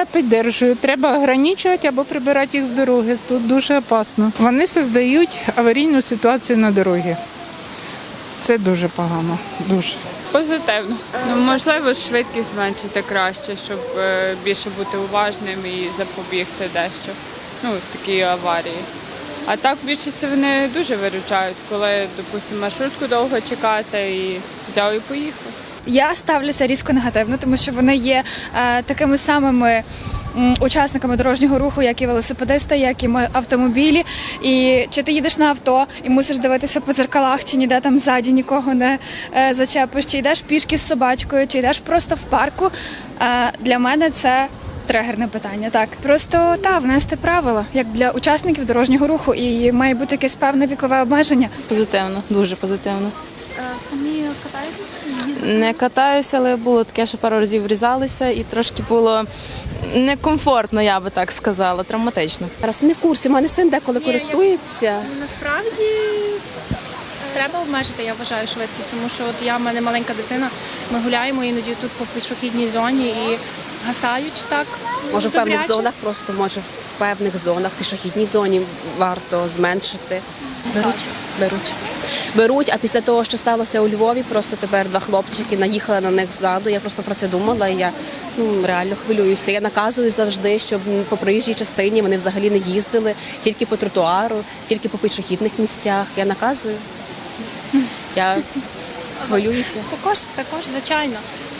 мера підтримую. Треба ограничувати або прибирати їх з дороги. Тут дуже опасно. Вони создають аварійну ситуацію на дорогі. Це дуже погано. Дуже. Позитивно. Ну, можливо, швидкість зменшити краще, щоб е, більше бути уважним і запобігти дещо. Ну, такі аварії. А так більше це вони дуже виручають, коли, допустимо, маршрутку довго чекати і взяв і поїхав. Я ставлюся різко негативно, тому що вони є е, такими самими учасниками дорожнього руху, як і велосипедисти, як і ми автомобілі. І чи ти їдеш на авто і мусиш дивитися по дзеркалах, чи ніде там ззаді нікого не е, зачепиш, чи йдеш пішки з собачкою, чи йдеш просто в парку. Е, для мене це. Тригерне питання, так просто та внести правила як для учасників дорожнього руху, і має бути якесь певне вікове обмеження. Позитивно, дуже позитивно. Самі катаєтесь? Не катаюся, але було таке, що пару разів врізалися, і трошки було некомфортно, я би так сказала, травматично. Зараз не в курсі, в мене син деколи користується. Насправді треба обмежити, я вважаю, швидкість, тому що от я в мене маленька дитина, ми гуляємо іноді тут по пішохідній зоні і гасають так. Може, в певних добряче. зонах, просто може в певних зонах, в пішохідній зоні варто зменшити. Беруть, беруть. Беруть, а після того, що сталося у Львові, просто тепер два хлопчики наїхали на них ззаду. Я просто про це думала, і я ну, реально хвилююся. Я наказую завжди, щоб по проїжджій частині вони взагалі не їздили, тільки по тротуару, тільки по пішохідних місцях. Я наказую. Я хвилююся. Також, також, звичайно.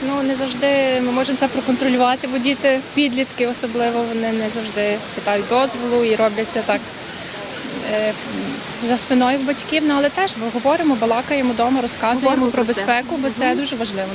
Ну не завжди ми можемо це проконтролювати, бо діти, підлітки особливо, вони не завжди питають дозволу і роблять це так. Е, За спиною в батьків, ну але теж ми говоримо, балакаємо вдома, розказуємо Говоримо про про безпеку, бо це дуже важливо